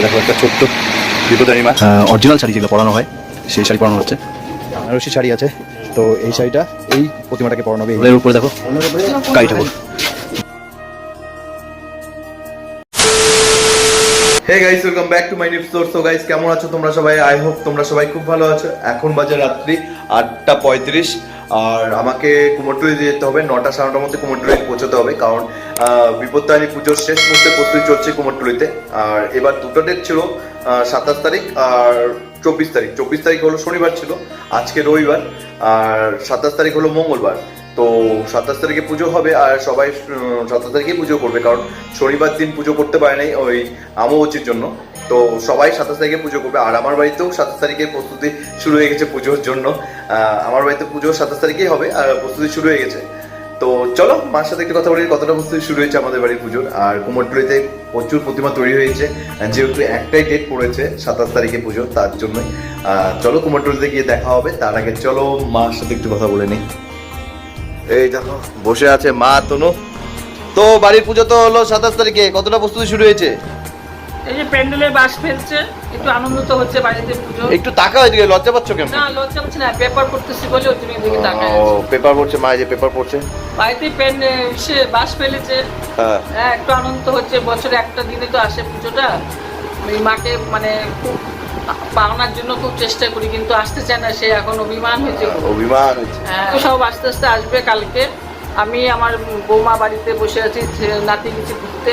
এই দেখো একটা ছোট্ট বিপদারি মা অরিজিনাল শাড়ি যেগুলো পরানো হয় সেই শাড়ি পরানো হচ্ছে। বেনারসি শাড়ি আছে। তো এই শাড়িটা এই প্রতিমাটাকে পরানো হবে। এর উপরে দেখো কালী ঠাকুর। Hey guys welcome back to my new store so guys কেমন আছো তোমরা সবাই? আই হোপ তোমরা সবাই খুব ভালো আছো। এখন বাজে রাত্রি আটটা পঁয়ত্রিশ। আর আমাকে কুমোরটুলি যেতে হবে। নটা সাড়ে নটার মধ্যে কুমোরটুলি পৌঁছতে হবে কারণ আহ, বিপত্তায়নী পুজোর শেষ মুহূর্তে প্রস্তুতি চলছে কুমোরটুলিতে। আর এবার দুটো ডেট ছিল সাতাশ তারিখ আর চব্বিশ তারিখ। চব্বিশ তারিখ হলো শনিবার ছিল আজকে রবিবার আর সাতাশ তারিখ হলো মঙ্গলবার। তো সাতাশ তারিখে পুজো হবে আর সবাই সাতাশ তারিখে পুজো করবে কারণ শনিবার দিন পুজো করতে পারে নাই ওই আমবচির জন্য। তো সবাই সাতাশ তারিখে পুজো করবে। আর আমার বাড়িতেও সাতাশ তারিখে প্রস্তুতি শুরু হয়ে গেছে পুজোর জন্য। আমার বাড়িতে পুজো সাতাশ তারিখেই হবে আর প্রস্তুতি শুরু হয়ে গেছে। তো চলো, মার সাথে একটু কথা বলি, কতটা প্রস্তুতি শুরু হয়েছে আমাদের বাড়ির পুজোর। আর কুমোরটুলিতে প্রচুর প্রতিমা তৈরি হয়েছে। যেহেতু একটাই ডেট পড়েছে সাতাশ তারিখে পুজো, তার জন্যই। চলো কুমোরটুলিতে গিয়ে দেখা হবে। তার আগে চলো মার সাথে একটু কথা বলে নিই। এই দেখো, বসে আছে মা তনু। তো বাড়ির পুজো তো হলো সাতাশ তারিখে। কতটা প্রস্তুতি শুরু হয়েছে? এই যে প্যান্ডেলে বাস ফেলছে একটু আনন্দ তো হচ্ছে বাড়িতে পুজো। একটু টাকা হয়েছে লজ্জা পাচ্ছ কেমন না লজ্জা হচ্ছে না পেপার করতেছি বলে ওই জন্য এদিকে তাকায় ও পেপার পড়ছে মা যে পেপার পড়ছে। বাড়িতে প্যান সে বাস ফেলেছে। হ্যাঁ। হ্যাঁ একটু আনন্দ হচ্ছে বছরে একটা দিনে তো আসে পুজোটা। ওই মাকে মানে খুব পাওনার জন্য খুব চেষ্টা করি কিন্তু আসতে চায় না সে এখন অভিমান হয়েছে। অভিমান হয়েছে। হ্যাঁ, সব আস্তে আস্তে আসবে কালকে। আমি আমার বৌমা বাড়িতে বসে আছি নাতি কিছু ঘুরতে।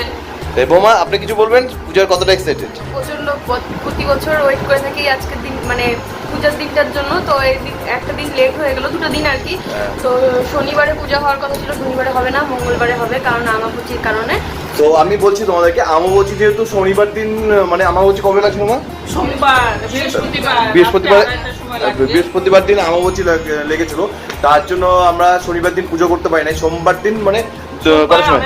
এই বৌমা আপনি কিছু বলবেন? পূজার কতটা এক্সাইটেড প্রচণ্ড প্রতি বছর ওয়েট করে থাকি আজকের দিন মানে পূজার দিনটার জন্য। তো এই দিন- একটা দিন লেট হয়ে গেল দুটো দিন আর কি। হ্যাঁ। তো শনিবারে পূজা হওয়ার কথা ছিল শনিবারে হবে না মঙ্গলবারে হবে কারণ আমাপুচির কারণে। তো আমি বলছি তোমাদেরকে আমবচি যেহেতু শনিবার দিন মানে আমাবচি কবে লাগছে মা সোমবার বৃহস্পতিবার বৃহস্পতিবার দিন আমাবচি লেগেছিল। তার জন্য আমরা শনিবার দিন পুজো করতে পারি নাই। সোমবার দিন মানে তো সময়?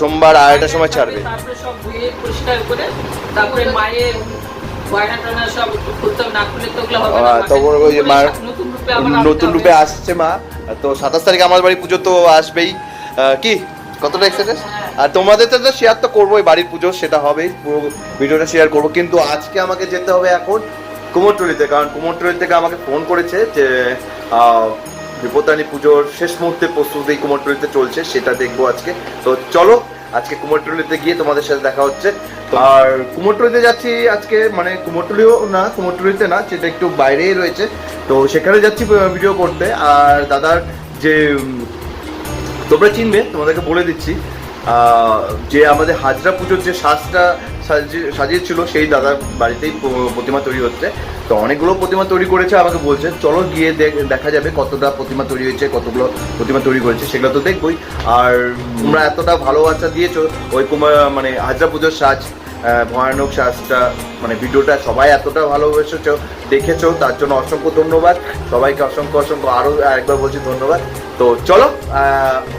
সোমবার আড়াইটার সময় ছাড়বে। তারপরে সব ধুয়ে পরিষ্কার করে তারপরে মায়ের হবে, হবে তখন ওই যে মার নতুন রূপে হবে। আসছে মা। তো সাতাশ তারিখে আমার বাড়ি পুজো তো আসবেই। কি? কতটা এক্সাইটেড আর তোমাদের তো শেয়ার তো করবোই বাড়ির পুজো সেটা হবেই পুরো ভিডিওটা শেয়ার করব। কিন্তু আজকে আমাকে যেতে হবে এখন কুমোরটুলিতে। কারণ কুমোরটুলি থেকে আমাকে ফোন করেছে যে বিপত্তানি পুজোর শেষ মুহূর্তে প্রস্তুতি কুমোরটুলিতে চলছে, সেটা দেখব আজকে। তো চলো, আজকে কুমোরটুলিতে গিয়ে তোমাদের সাথে দেখা হচ্ছে। আর কুমোরটুলিতে যাচ্ছি আজকে মানে কুমোরটুলিও না, কুমোরটুলিতে না, সেটা একটু বাইরেই রয়েছে। তো সেখানে যাচ্ছি ভিডিও করতে। আর দাদার যে তোমরা চিনবে, তোমাদেরকে বলে দিচ্ছি যে আমাদের হাজরা পুজোর যে সাজিয়ে- সাজিয়েছিল, সেই দাদার বাড়িতেই প্রতিমা তৈরি হচ্ছে। তো অনেকগুলো প্রতিমা তৈরি করেছে, আমাকে বলছে, চলো গিয়ে দেখ- যাবে কতটা প্রতিমা তৈরি হয়েছে, কতগুলো প্রতিমা তৈরি করেছে, সেগুলো তো দেখবই। আর তোমরা এতটা ভালোবাসা দিয়েছ, ওই কুমার মানে হাজরা পুজোর সাজ ভয়ানক সাজটা মানে ভিডিওটা সবাই এতটা ভালোবেসেছো, দেখেছ, তার জন্য অসংখ্য ধন্যবাদ। সবাইকে অসংখ্য অসংখ্য আরও একবার বলছি ধন্যবাদ। তো চলো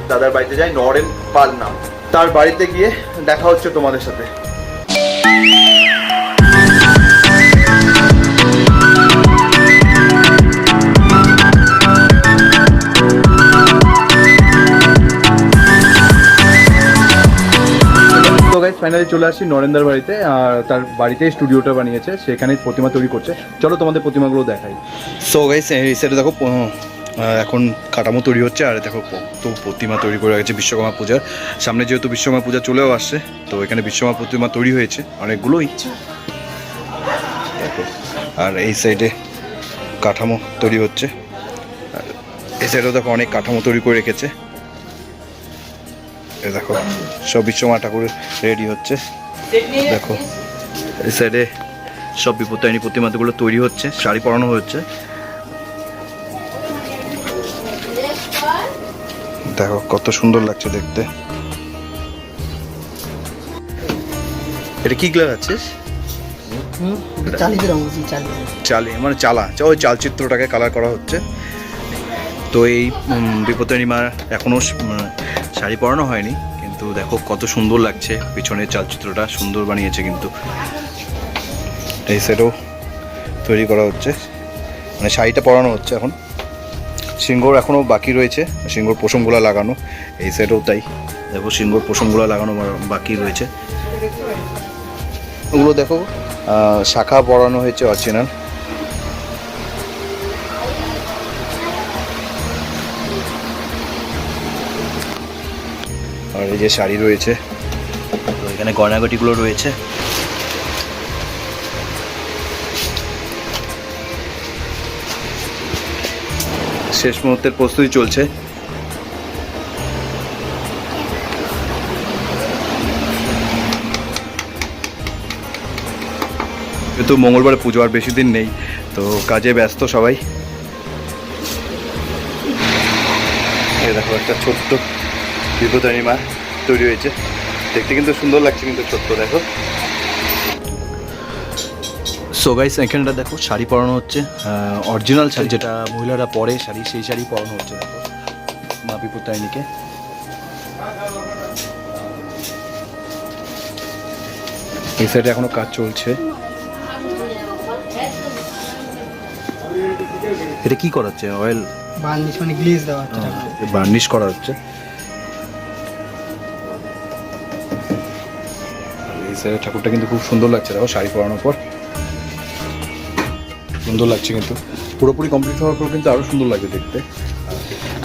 দাদার বাড়িতে যাই, নরেন পাল নাম তার বাড়িতে গিয়ে দেখা হচ্ছে তোমাদের সাথে। ফাইনালি চলে আসছি নরেন্দ্র বাড়িতে, আর তার বাড়িতে স্টুডিওটা বানিয়েছে সেখানে প্রতিমা তৈরি করছে। চলো তোমাদের প্রতিমাগুলো দেখাই। সো গাইস সাইডে দেখো এখন কাঠামো তৈরি হচ্ছে, আর দেখো কত প্রতিমা তৈরি করে গেছে বিশ্বকর্মা পূজার। সামনে যেহেতু বিশ্বকর্মা পূজা চলেও আসছে, তো এখানে বিশ্বকর্মা প্রতিমা তৈরি হয়েছে, অনেকগুলোই। দেখো, আর এই সাইডে কাঠামো তৈরি হচ্ছে। এই সাইডেও দেখো অনেক কাঠামো তৈরি করে রেখেছে। এ দেখো, সব বিশ্বমা ঠাকুর রেডি হচ্ছে। দেখো, এই সাইডে সব বিপত্তায়নী প্রতিমাগুলো তৈরি হচ্ছে, শাড়ি পরানো হচ্ছে। দেখো কত সুন্দর লাগছে দেখতে। এটা কি গ্লাস আছে চালিয়ে রঙ আছে চালিয়ে চালে মানে চালা। চা ওই চালচিত্রটাকে কালার করা হচ্ছে। তো এই মা এখনও শাড়ি পরানো হয়নি কিন্তু দেখো কত সুন্দর লাগছে। পিছনের চালচিত্রটা সুন্দর বানিয়েছে কিন্তু। এই সাইডেও তৈরি করা হচ্ছে। মানে শাড়িটা পরানো হচ্ছে এখন। সিংহর এখনও বাকি রয়েছে সিংহর পোষমগুলো লাগানো, এই সাইডেও তাই। দেখো সিংহর পোষমগুলো লাগানো বাকি রয়েছে। ওগুলো দেখো শাখা পরানো হয়েছে অরিজিনাল আর এই যে শাড়ি রয়েছে, এখানে গয়নাগাটিগুলো রয়েছে। শেষ মুহূর্তের প্রস্তুতি চলছে। যেহেতু মঙ্গলবারে পুজো আর বেশি দিন নেই, তো কাজে ব্যস্ত সবাই। দেখো, একটা ছোট্ট বিপদানী মা তৈরি হয়েছে। দেখতে কিন্তু সুন্দর লাগছে কিন্তু ছোট্ট, দেখো। সো গাইস এখানটা দেখো শাড়ি পরানো হচ্ছে অরিজিনাল শাড়ি যেটা মহিলারা পরে শাড়ি সেই শাড়ি পরানো হচ্ছে দেখো মা বিপত্তারিণীকে এই সাইডে এখনও কাজ চলছে। এটা কি করাচ্ছে? অয়েল বার্নিশ মানে গ্লেজ দেওয়া হচ্ছে বার্নিশ করা হচ্ছে। ঠাকুরটা কিন্তু খুব সুন্দর লাগছে দেখো শাড়ি পরানোর পর। সুন্দর লাগছে কিন্তু। পুরোপুরি কমপ্লিট হওয়ার পর কিন্তু আরও সুন্দর লাগবে দেখতে।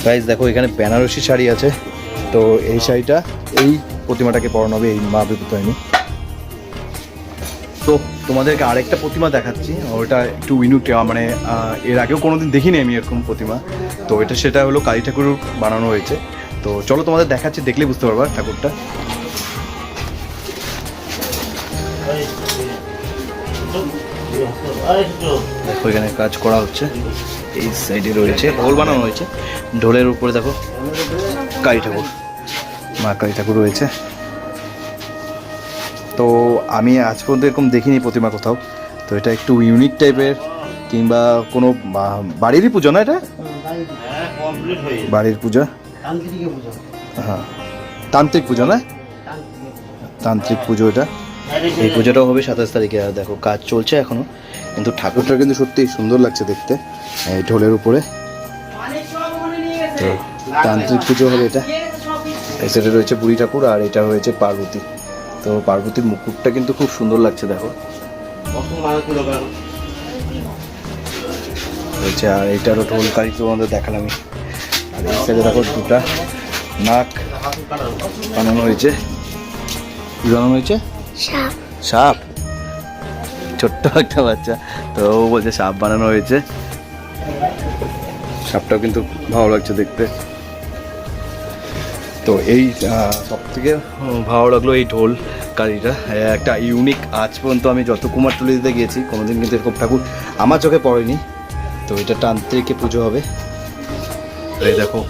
গাইজ দেখো, এখানে বেনারসি শাড়ি আছে। তো এই শাড়িটা এই প্রতিমাটাকে পরানো হবে, এই মা বিপত্তারিণী তো তোমাদেরকে আরেকটা প্রতিমা দেখাচ্ছি। ওটা একটু ইউনিক মানে এর আগেও কোনোদিন দেখিনি আমি এরকম প্রতিমা। তো এটা সেটা হলো কালী ঠাকুর বানানো হয়েছে। তো চলো তোমাদের দেখাচ্ছি, দেখলে বুঝতে পারবা ঠাকুরটা। দেখো এখানে কাজ করা হচ্ছে। এই সাইডে রয়েছে, ঢোল বানানো হয়েছে। ঢোলের উপরে দেখো, কালী ঠাকুর, মা কালী ঠাকুর রয়েছে। তো আমি আজ পর্যন্ত এরকম দেখিনি প্রতিমা কোথাও। তো এটা একটু ইউনিক টাইপের কিংবা কোনো বাড়িরই পুজো না এটা? বাড়ির পুজো। হ্যাঁ। তান্ত্রিক পুজো না? তান্ত্রিক পুজো এটা। এই পুজোটাও হবে সাতাশ তারিখে। আর দেখো, কাজ চলছে এখনও, কিন্তু ঠাকুরটা কিন্তু সত্যি সুন্দর লাগছে দেখতে, এই ঢোলের উপরে। তো তান্ত্রিক পুজো হবে এটা। সাইডে রয়েছে বুড়ি ঠাকুর, আর এটা রয়েছে পার্বতী। তো পার্বতীর মুকুটটা কিন্তু খুব সুন্দর লাগছে, দেখো। রয়েছে, আর এইটারও ঢোল কারি তোমাদের দেখালাম আমি। আর এই সাইডে দেখো দুটা নাক বানানো হয়েছে। কি বানানো হয়েছে? সাপ। সাপ? ছোট্ট একটা বাচ্চা। তো ও বলছে সাপ বানানো হয়েছে। সাপটাও কিন্তু ভালো লাগছে দেখতে। তো এই সব থেকে ভালো লাগল এই ঢোল কারিটা একটা ইউনিক আজ পর্যন্ত আমি যত কুমারটুলি দিতে গিয়েছি, কোনোদিন কিন্তু এরকম ঠাকুর আমার চোখে পড়েনি। তো এটা তান্ত্রিকে পুজো হবে। এই দেখো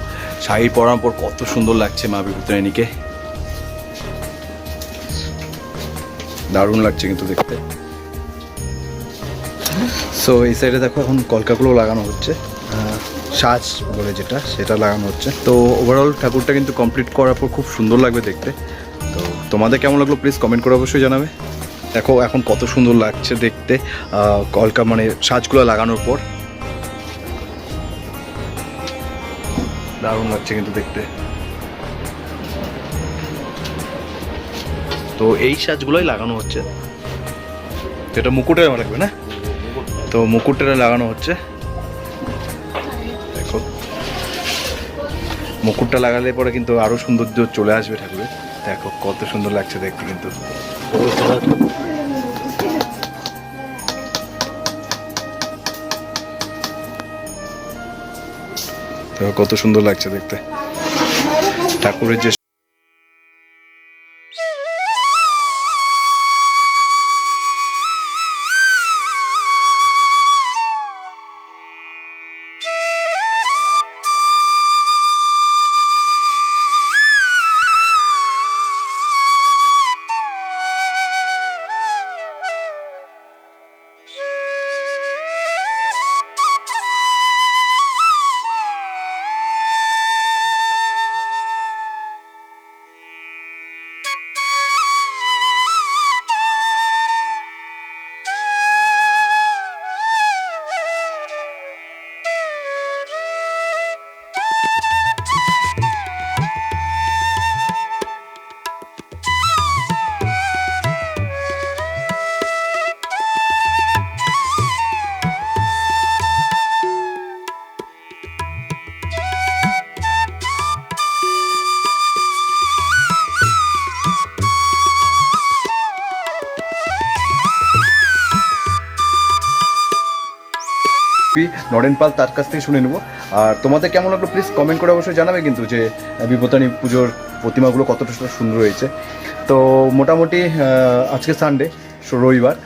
শাড়ি পরার পর কত সুন্দর লাগছে মা বিভূতিরানীকে। দারুণ লাগছে কিন্তু দেখতে। সো এই সাইডে দেখো এখন কলকাগুলো লাগানো হচ্ছে। সাজ বলে যেটা, সেটা লাগানো হচ্ছে। তো ওভারঅল ঠাকুরটা কিন্তু কমপ্লিট করার পর খুব সুন্দর লাগবে দেখতে। তো তোমাদের কেমন লাগল প্লিজ কমেন্ট করে অবশ্যই জানাবে। দেখো এখন কত সুন্দর লাগছে দেখতে কলকা মানে সাজগুলো লাগানোর পর। দারুণ লাগছে কিন্তু দেখতে। তো এই সাজগুলোই লাগানো হচ্ছে। এটা মুকুটে লাগবে না? তো মুকুটটা লাগানো হচ্ছে। দেখো। মুকুটটা লাগালে পরে কিন্তু আরও সৌন্দর্য চলে আসবে ঠাকুরের। দেখো, কত সুন্দর লাগছে দেখতে কিন্তু। কত সুন্দর লাগছে দেখতে। ঠাকুরের যে নরেন পাল তার কাছ থেকে শুনে নেব। আর তোমাদের কেমন লাগল প্লিজ কমেন্ট করে অবশ্যই জানাবে কিন্তু যে বিপত্তানি পুজোর প্রতিমাগুলো কতটা সুন্দর হয়েছে। তো মোটামুটি আজকে সানডে রবিবার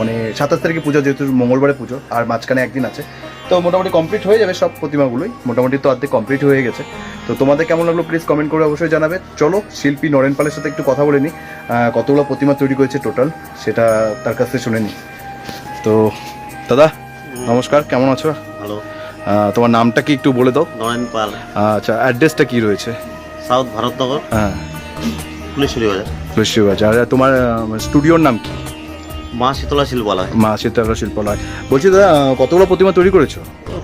মানে সাতাশ তারিখে পুজো যেহেতু মঙ্গলবারে পুজো, আর মাঝখানে একদিন আছে। তো মোটামুটি কমপ্লিট হয়ে যাবে সব প্রতিমাগুলোই, মোটামুটি তো অর্ধেক কমপ্লিট হয়ে গেছে। তো তোমাদের কেমন লাগল প্লিজ কমেন্ট করে অবশ্যই জানাবে। চলো, শিল্পী নরেন পালের সাথে একটু কথা বলে নিই কতগুলো প্রতিমা তৈরি করেছে টোটাল সেটা তার কাছ থেকে শুনে নিই তো, দাদা? নমস্কার কেমন আছো? হ্যালো আহ, তোমার নামটা কি একটু বলে দাও? নরেন পাল। আচ্ছা অ্যাড্রেসটা কি রয়েছে? সাউথ ভারতনগর হ্যাঁ। ফুলেশ্বরী বাজার। আর তোমার স্টুডিওর নাম কি? মা শীতলা শিল্পালয়। মা শীতলা শিল্পালয়। বলছি দাদা কতগুলো প্রতিমা তৈরি করেছ?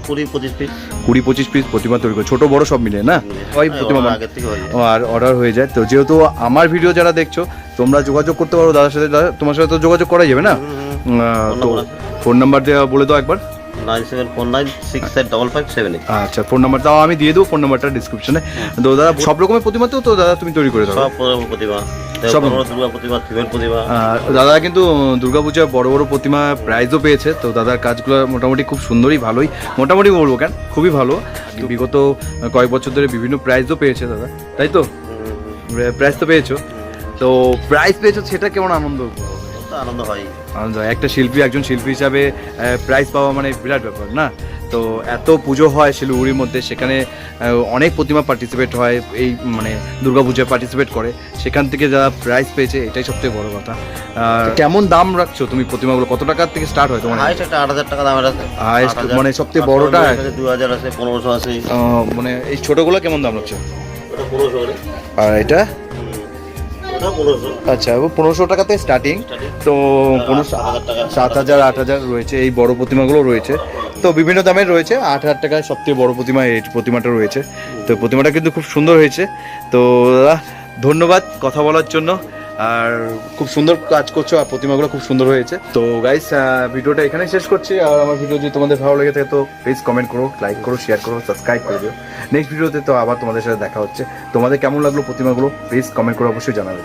কুড়ি পঁচিশ পিস কুড়ি পঁচিশ পিস প্রতিমা তৈরি করে ছোট বড় সব মিলে না? ওই প্রতিমা হয়ে যায় আর অর্ডার হয়ে যায়। তো যেহেতু আমার ভিডিও যারা দেখছ তোমরা যোগাযোগ করতে পারো দাদার সাথে তোমার সাথে তো যোগাযোগ করা যাবে না? তো। ফোন নাম্বার দেওয়া বলে দাও একবার। Nine seven four nine six eight double five seven eight. আচ্ছা ফোন নাম্বার দাও আমি দিয়ে দেবো ফোন নাম্বারটা ডিসক্রিপশনে তো দাদা সব রকমের প্রতিমা তো তো দাদা তুমি তৈরি করে দাও। সব প্রতিমা প্রতিমা। সব- বড় দুর্গা প্রতিমা ফিমেল প্রতিমা। আর দাদা কিন্তু দুর্গাপূজায় বড় বড় প্রতিমা প্রাইজও পেয়েছে তো দাদার কাজগুলো মোটামুটি খুব সুন্দরই ভালোই। মোটামুটি বলব কেন? খুবই ভালো। বিগত কয়েক বছর ধরে বিভিন্ন প্রাইজও পেয়েছে দাদা তাই তো? প্রাইজ তো পেয়েছ। তো প্রাইজ পেয়েছ সেটা কেমন আনন্দ? আনন্দ হয়। আনন্দ হয়। একটা শিল্পী একজন শিল্পী হিসাবে প্রাইজ পাওয়া মানে বিরাট ব্যাপার না? তো এত পুজো হয় শিলিগুড়ির মধ্যে সেখানে অনেক প্রতিমা পার্টিসিপেট হয় এই মানে দুর্গাপূজায় পার্টিসিপেট করে। সেখান থেকে যারা প্রাইজ পেয়েছে এটাই সবথেকে বড় কথা। আর কেমন দাম রাখছো তুমি প্রতিমাগুলো কত টাকার থেকে স্টার্ট হয় তোমার? হাইস্ট একটা আট হাজার টাকা দামের আছে। 8,000 মানে সবথেকে বড়টা? দু হাজার আছে পনেরোশো আছে মানে এই ছোটগুলো কেমন দাম রাখছো? আর এটা? আচ্ছা পনেরোশো টাকাতে স্টার্টিং তো পনেরোশো সাত হাজার আট হাজার রয়েছে এই বড় প্রতিমাগুলো রয়েছে। তো বিভিন্ন দামের রয়েছে আট হাজার টাকায় সবথেকে বড় প্রতিমা এই প্রতিমাটা রয়েছে। তো প্রতিমাটা কিন্তু খুব সুন্দর হয়েছে। তো ধন্যবাদ কথা বলার জন্য। আর খুব সুন্দর কাজ করছ আর প্রতিমাগুলো খুব সুন্দর হয়েছে। তো গাইস ভিডিওটা এখানে শেষ করছি। আর আমার ভিডিও যদি তোমাদের ভালো লেগে থাকে তো প্লিজ কমেন্ট করো লাইক করো শেয়ার করো সাবস্ক্রাইব করে দিও। নেক্সট ভিডিওতে তো আবার তোমাদের সাথে দেখা হচ্ছে। তোমাদের কেমন লাগল প্রতিমাগুলো? প্লিজ কমেন্ট করে অবশ্যই জানাবে।